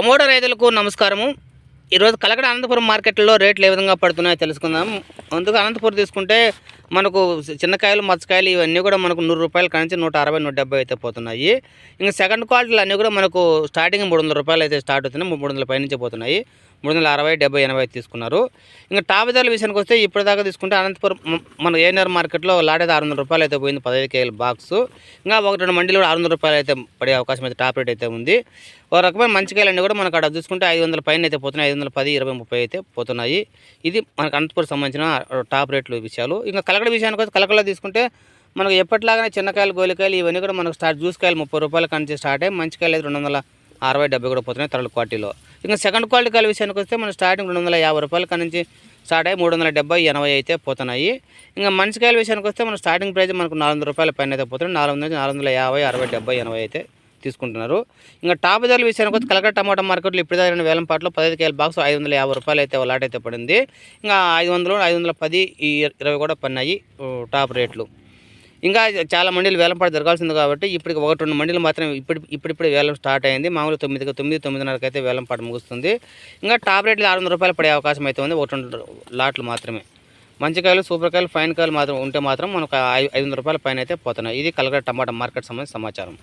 Tomato రైతులకు నమస్కారము. ఈరోజు కలకడ అనంతపురం మార్కెట్లో రేట్లు ఏ విధంగా పడుతున్నాయో తెలుసుకుందాం. అందుకు అనంతపురం తీసుకుంటే మనకు చిన్నకాయలు మచ్చకాయలు ఇవన్నీ కూడా మనకు నూరు రూపాయల కానించి నూట అరవై నూట డెబ్బై అయితే పోతున్నాయి. ఇంకా సెకండ్ క్వాలిటీలు అన్నీ కూడా మనకు స్టార్టింగ్ మూడు వందల రూపాయలు అయితే స్టార్ట్ అవుతున్నాయి మూడు వందల పైనుంచి పోతున్నాయి. మూడు వందల అరవై డెబ్బై ఎనభై తీసుకున్నారు. ఇంకా టాప్ ధరల విషయానికి వస్తే ఇప్పటిదాకా తీసుకుంటే అనంతపురం మన ఏఎన్ఆర్ మార్కెట్లో లాడేది ఆరు వందల రూపాయలు అయితే పోయింది పదహైదు కేజీల బాక్స్. ఇంకా ఒకటి రెండు మండీలు కూడా ఆరు వందల రూపాయలు అయితే పడే అవకాశం అయితే టాప్ రేట్ అయితే ఉంది. ఒక రకమైన మంచి కాయలన్నీ కూడా మనకు అక్కడ చూసుకుంటే ఐదు వందల పైన అయితే పోతున్నాయి ఐదు వందల పది ఇరవై ముప్పై అయితే పోతున్నాయి. ఇది మనకు అనంతపురం సంబంధించిన టాప్ రేట్లు విషయాలు. ఇంకా కలకడ విషయానికి వస్తే కలకడలో తీసుకుంటే మనకు ఎప్పటిలాగానే చిన్నకాయలు గోలికాయలు ఇవన్నీ కూడా మనకు స్టార్ట్ జ్యూస్ కాయలు ముప్పై రూపాయల నుంచి స్టార్ట్ అయ్యి మంచి కాయలు అయితే రెండు వందల అరవై డెబ్బై కూడా పోతున్నాయి థర్డ్ క్వార్టీలో ఇంకా సెకండ్ క్వాలిటీ కాయల విషయానికి వస్తే మన స్టార్టింగ్ రెండు వందల యాభై రూపాయల నుంచి స్టార్ట్ అయ్యి మూడు వందల డెబ్బై ఎనభై అయితే పోతున్నాయి. ఇంకా మంచి కాయల విషయానికి వస్తే మన స్టార్టింగ్ ప్రైస్ మనకు నాలుగు వందల రూపాయల పైన అయితే పోతున్నాయి నాలుగు వందల నాలుగు వందల యాభై అరవై డెబ్బై ఎనభై అయితే తీసుకుంటున్నారు. ఇంకా టాప్ ధరల విషయానికి వస్తే కలకట్ట టమాటా మార్కెట్లో ఇప్పుడు దాని వేలం పాటలో పదహైదు కేల బాక్స్ ఐదు వందల యాభై రూపాయలు అయితే లాట్ అయితే పడింది. ఇంకా ఐదు వందలు ఐదు వందల పది ఈ ఇరవై కూడా పన్నాయి టాప్ రేట్లు. ఇంకా చాలా మండీలు వేలంపాటు జరగాల్సింది కాబట్టి ఇప్పటికి ఒకటి రెండు మండీలు మాత్రం ఇప్పుడు ఇప్పుడిప్పుడు వేలం స్టార్ట్ అయింది. మామూలు తొమ్మిది తొమ్మిది తొమ్మిదిన్నరకి అయితే వేలంపాటు ముగుస్తుంది. ఇంకా టాప్ రేట్లు ఆరు వందల రూపాయలు పడే అవకాశం అయితే ఉంది. ఒకటి రెండు లాట్లు మాత్రమే. మంచి కాయలు సూపర్ కాయలు ఫైన్ కాయలు మాత్రం ఉంటే మాత్రం మనకు ఐదు వందల రూపాయల పైన అయితే పోతున్నాయి. ఇది కలగడ టమాటా మార్కెట్ సంబంధించిన సమాచారం.